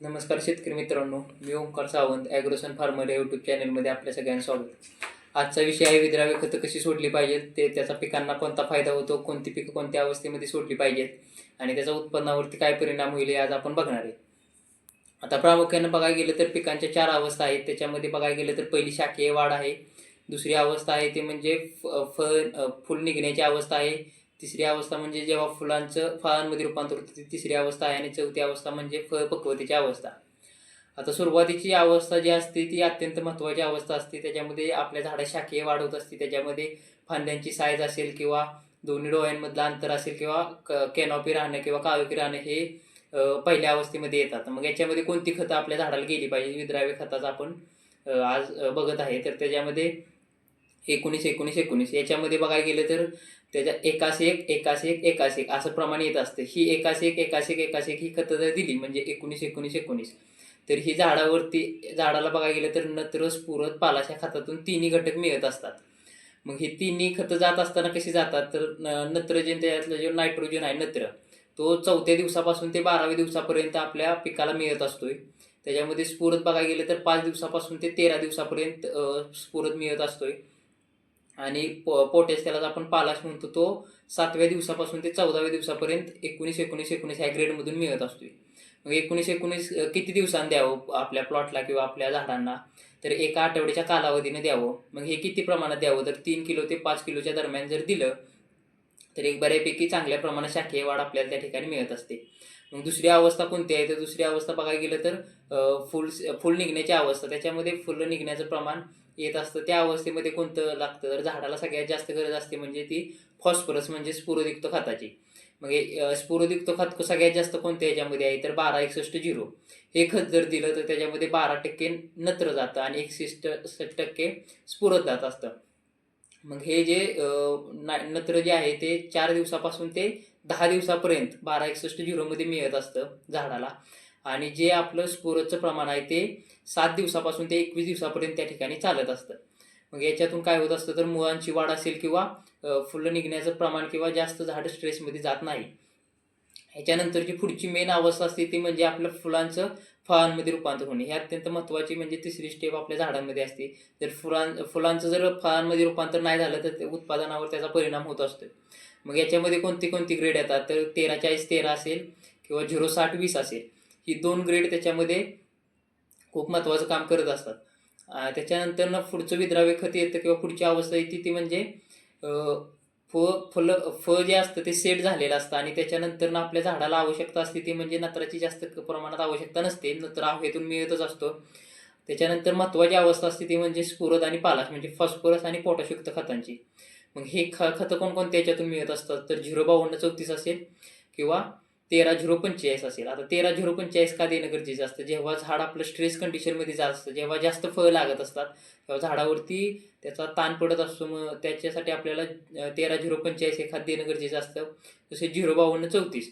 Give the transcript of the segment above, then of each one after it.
नमस्कार शेतकरी मित्रांनो मी ओंकार सावंत ॲग्रोसन फार्मर या यूट्यूब चॅनलमध्ये आपल्या सगळ्यांना स्वागत. आजचा विषय आहे विद्राव्य खतं कशी सोडली पाहिजेत? ते त्याचा पिकांना कोणता फायदा होतो? कोणती पिकं कोणत्या अवस्थेमध्ये सोडली पाहिजेत? आणि त्याचा उत्पन्नावरती काय परिणाम होईल हे आज आपण बघणार आहे. आता प्रामुख्यानं बघायला गेलं तर पिकांच्या चार अवस्था आहेत. त्याच्यामध्ये बघायला गेलं तर पहिली शाखीय वाढ आहे. दुसरी अवस्था आहे ती म्हणजे फ फळ फुल निघण्याची अवस्था आहे. तिसरी अवस्था म्हणजे जेव्हा फुलांचं फळांमध्ये रूपांतर होतं ती तिसरी अवस्था आहे आणि चौथी अवस्था म्हणजे फळ पक्वतेची अवस्था. आता सुरुवातीची अवस्था जी असते ती अत्यंत महत्त्वाची अवस्था असते. त्याच्यामध्ये आपल्या झाडा शाखीय वाढवत असते. त्याच्यामध्ये फांद्यांची साईज असेल किंवा दोन्ही डोळ्यांमधलं अंतर असेल किंवा क कॅनॉपी राहणं किंवा काळोखी राहणं हे पहिल्या अवस्थेमध्ये येतात. मग याच्यामध्ये कोणती खतं आपल्या झाडाला गेली पाहिजे? विद्राव्य खताचा आपण आज बघत आहे. तर त्याच्यामध्ये एकोणीस एकोणीस एकोणीस. याच्यामध्ये बघायला गेलं तर त्याच्या एकास एक एकास एक एकास एक असं प्रमाण येत असतं. ही एकास एक एकास एक एकास एक ही खतं जर दिली म्हणजे एकोणीस एकोणीस एकोणीस. तर ही झाडावरती झाडाला बघायला गेलं तर नत्र स्फुरत पालाशा खतातून तिन्ही घटक मिळत असतात. मग ही तिन्ही खतं जात असताना कशी जातात? तर न- नत्रजन त्याच्यातलं जे नायट्रोजन आहे नत्र तो चौथ्या दिवसापासून ते बाराव्या दिवसापर्यंत आपल्या पिकाला मिळत असतोय. त्याच्यामध्ये स्फुरत बघायला गेलं तर पाच दिवसापासून ते तेरा दिवसापर्यंत स्फुरत मिळत असतोय. आणि पो पोटॅश त्याला आपण पालाश म्हणतो तो सातव्या दिवसापासून ते चौदाव्या दिवसापर्यंत एकोणीस एकोणीस एकोणीस ह्या ग्रेडमधून मिळत असतोय. मग एकोणीस एकोणीस किती दिवसांनी द्यावं आपल्या प्लॉटला किंवा आपल्या झाडांना? तर एका आठवड्याच्या कालावधीने द्यावं. मग हे किती प्रमाणात द्यावं? तर तीन किलो ते पाच किलोच्या दरम्यान जर दिलं तर एक बऱ्यापैकी चांगल्या प्रमाणात शाखीय वाढ आपल्याला त्या ठिकाणी मिळत असते. मग दुसरी अवस्था कोणती आहे? तर दुसरी अवस्था बघायला गेलं तर फुल फुल निघण्याची अवस्था. त्याच्यामध्ये फुलं निघण्याचं प्रमाण येत असतं. त्या अवस्थेमध्ये कोणतं लागतं? तर झाडाला सगळ्यात जास्त गरज असते म्हणजे ती फॉस्फरस म्हणजे स्फुरदयुक्त खताची. मग हे खत सगळ्यात जास्त कोणत्या याच्यामध्ये आहे? तर बारा एकसष्ट झिरो. हे खत जर दिलं तर त्याच्यामध्ये बारा टक्के नत्र जातं आणि एकसष्ट टक्के स्फुरत जात असतं. मग हे जे ना- नत्र जे आहे ते चार दिवसापासून ते दहा दिवसापर्यंत बारा एकसष्ट झिरोमध्ये मिळत असतं झाडाला. आणि जे आपलं स्फुरतचं प्रमाण आहे ते सात दिवसापासून ते एकवीस दिवसापर्यंत त्या ठिकाणी चालत असतं. मग याच्यातून काय होत असतं तर मुळांची वाढ असेल किंवा फुलं निघण्याचं प्रमाण किंवा जास्त झाड स्ट्रेसमध्ये जात नाही. ह्याच्यानंतरची पुढची मेन अवस्था असते ती म्हणजे आपलं फुलांचं फळांमध्ये रूपांतर होणे. ही अत्यंत महत्त्वाची म्हणजे तिसरी स्टेप आपल्या झाडांमध्ये असते. जर फुलां फुलांचं जर फळांमध्ये रूपांतर नाही झालं तर उत्पादनावर त्याचा परिणाम होत असतो. मग याच्यामध्ये कोणती कोणती ग्रेड येतात? तर तेरा चाळीस तेरा असेल किंवा झिरो साठ वीस असेल. ही दोन ग्रेड त्याच्यामध्ये खूप महत्त्वाचं काम करत असतात. त्याच्यानंतर ना पुढचं विद्राव्य खत येतं किंवा पुढची अवस्था येते ती म्हणजे फ फुलं फळ जे असतं ते सेट झालेलं असतं आणि त्याच्यानंतर ना आपल्या झाडाला आवश्यकता असते ती म्हणजे नत्राची जास्त प्रमाणात आवश्यकता नसते नत्र हवेतून मिळतच असतो. त्याच्यानंतर महत्त्वाची अवस्था असते ती म्हणजे स्फुरद आणि पालाश म्हणजे फॉस्फरस आणि पोटॅशयुक्त खतांची. मग हे ख खतं कोणकोणत्या याच्यातून मिळत असतात? तर झिरो बावन्न चौतीस असेल किंवा तेरा झिरो पंचेचाळीस असेल. आता तेरा झिरो पंचेचाळीस का देणं गरजेचं असतं? जेव्हा झाड आपलं स्ट्रेस कंडिशनमध्ये जात असतं जेव्हा जास्त फळ लागत असतात तेव्हा झाडावरती त्याचा ताण पडत असतो. मग त्याच्यासाठी आपल्याला तेरा झिरो पंचेचाळीस हे देणं गरजेचं असतं. जसे झिरो बावन्न चौतीस.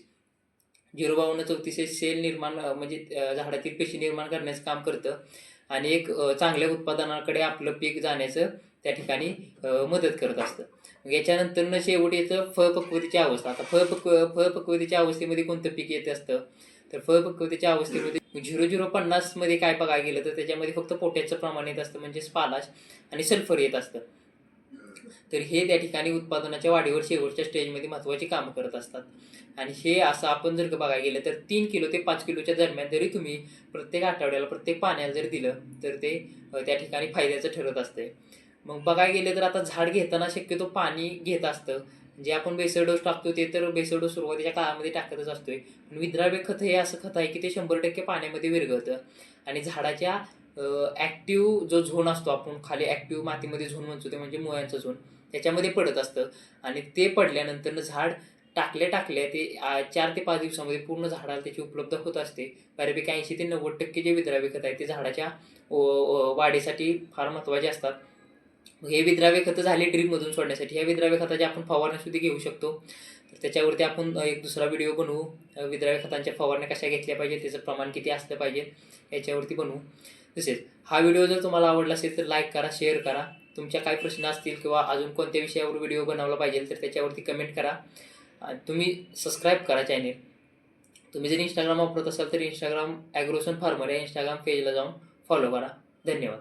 झिरो बावन्न चौतीस हे सेल निर्माण म्हणजे झाडातील पेशी निर्माण करण्याचं काम करतं. आणि एक चांगल्या उत्पादनाकडे आपलं पीक जाण्याचं त्या ठिकाणी मदत करत असतं. मग याच्यानंतर शेवट येतं फळपक्वतेची अवस्था. आता फळपक्व फळपक्वतेच्या अवस्थेमध्ये कोणतं पीक येत असतं? तर फळपक्वतेच्या अवस्थेमध्ये झिरो झिरो पन्नासमध्ये काय बघायला गेलं तर त्याच्यामध्ये फक्त पोटॅशचं प्रमाण येत असतं म्हणजे स्पालाश आणि सल्फर येत असतं. तर हे त्या ठिकाणी उत्पादनाच्या वाढीवर शेवटच्या स्टेजमध्ये महत्त्वाची कामं करत असतात. आणि हे असं आपण जर बघायला गेलं तर तीन किलो ते पाच किलोच्या दरम्यान जरी तुम्ही प्रत्येक आठवड्याला प्रत्येक पाण्याला जर दिलं तर ते त्या ठिकाणी फायद्याचं ठरत असते मग बघायला गेलं तर आता झाड घेताना शक्यतो पाणी घेत असतं. जे आपण बेसळ डोस टाकतो ते तर बेसळ डोस सुरुवातीच्या काळामध्ये टाकतच असतोय. पण विद्राव्य खत हे असं खत आहे की ते शंभर टक्के पाण्यामध्ये विरघळतं. आणि झाडाच्या ॲक्टिव्ह जो झोन असतो आपण खाली ॲक्टिव्ह मातीमध्ये झोन म्हणतो ते म्हणजे मुळ्यांचा झोन. त्याच्यामध्ये पडत असतं. आणि ते पडल्यानंतर झाड टाकल्या टाकल्या ते चार ते पाच दिवसामध्ये पूर्ण झाडाला त्याची उपलब्ध होत असते. बऱ्यापैकी ऐंशी ते नव्वद टक्के जे विद्राव्य खत आहे ते झाडाच्या वाढीसाठी फार महत्त्वाचे असतात. हे विद्राव्य खतं झाले ड्रीपमधून सोडण्यासाठी. ह्या विद्राव्य खताची आपण फवारण्यासुद्धा घेऊ शकतो. तर त्याच्यावरती आपण एक दुसरा व्हिडिओ बनवू. विद्राव्य खतांच्या फवारण्या कशा घेतल्या पाहिजे त्याचं प्रमाण किती असलं पाहिजे याच्यावरती बनवू. तसेच हा व्हिडिओ जर तुम्हाला आवडला असेल तर लाईक करा शेअर करा. तुमच्या काय प्रश्न असतील किंवा अजून कोणत्या विषयावर व्हिडिओ बनवला पाहिजे तर त्याच्यावरती कमेंट करा. आणि तुम्ही सबस्क्राईब करा चॅनेल तुम्ही जर इंस्टाग्राम वापरत असाल तर इंस्टाग्राम ॲग्रोसन फार्मर या इंस्टाग्राम पेजला जाऊन फॉलो करा. धन्यवाद.